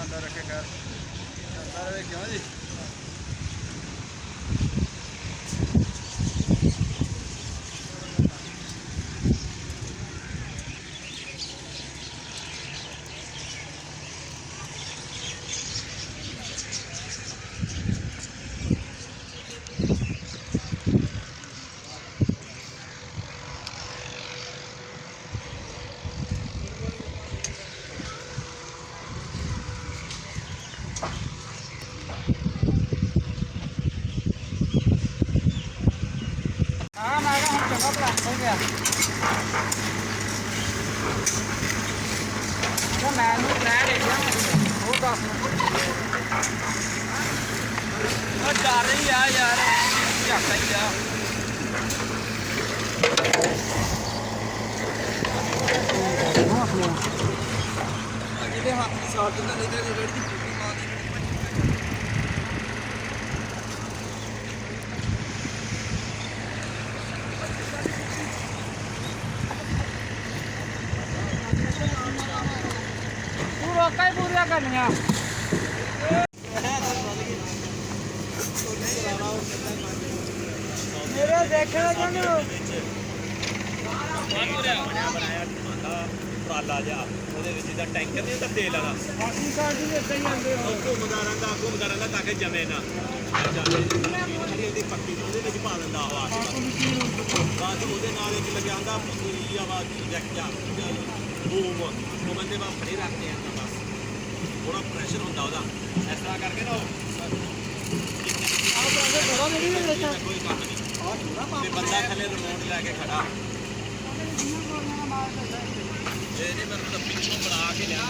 ਨਾ ਰੱਖੇ ਕਰ ਅੰਦਰ ਵੇ ਕਿਉਂ ਜੀ? ਹਾਂ ਮੈਂ ਕਿਹਾ ਹੁਣ ਚੰਗਾ ਭਲਾ ਹੋ ਗਿਆ ਤਾਂ ਮੈਂ ਨੂੰ ਲੈ ਲੈ ਗਿਆ ਉਹ ਦੱਸ ਉਹ ਡਰ ਰਹੀ ਆ ਯਾਰ ਝਾਕਾ ਹੀ ਆ ਜਿਹਦੇ ਹੱਥ ਦੀ ਸਾਰ ਦਿੰਦਾ ਨਹੀਂ ਤੇ ਰੇੜੀ ਦੀ ਪੂਰੀ ਮਾਰ ਦੀ ਪੂਰੀਆਂ ਕਰਨੀਆਂ? ਮੇਰੇ ਦੇਖਣਾ ਚਾਹੁੰਦੇ ਟਰਾਲਾ ਜਿਹਾ ਉਹਦੇ ਵਿੱਚ ਦਾ ਟੈਂਕਰ ਨਹੀਂ ਹੁੰਦਾ ਤੇਲ ਵਾਲਾ ਬਾਕੀ ਸਾਡੀ ਦੇ ਸਹੀ ਆਂਦੇ ਹੋ ਘੁੰਮਦਾ ਰਹਿੰਦਾ ਘੁੰਮਦਾ ਰਹਿੰਦਾ ਤਾਂ ਕਿ ਜਮੇ ਨਾ ਜਾਂਦੇ ਪੱਤੀ ਉਹਦੇ ਵਿੱਚ ਪਾ ਦਿੰਦਾ ਹਵਾ ਬਾਅਦ ਉਹਦੇ ਨਾਲ ਇੱਕ ਲੱਗਿਆ ਹੁੰਦਾ ਪੂਰੀ ਆਵਾਜ਼ ਜੈਕ ਜਾ ਬੂਮ ਉਹ ਬੰਦੇ ਬਾ ਫੜੇ ਰੱਖਦੇ ਆ ਥੋੜਾ ਪ੍ਰੈਸ਼ਰ ਹੁੰਦਾ ਉਹਦਾ। ਇਸ ਤਰ੍ਹਾਂ ਕਰਕੇ ਨਾ ਉਹ ਬੜਾ ਮੇਰੀ ਦੇ ਦੇਖਾ ਕੋਈ ਕੰਮ ਨਹੀਂ। ਤੇ ਬੰਦਾ ਥੱਲੇ ਰਿਮੋਟ ਲੈ ਕੇ ਖੜਾ। ਇਹ ਨਹੀਂ ਮੈਨੂੰ ਤਾਂ ਪਿੱਛੋਂ ਬਣਾ ਕੇ ਲਿਆ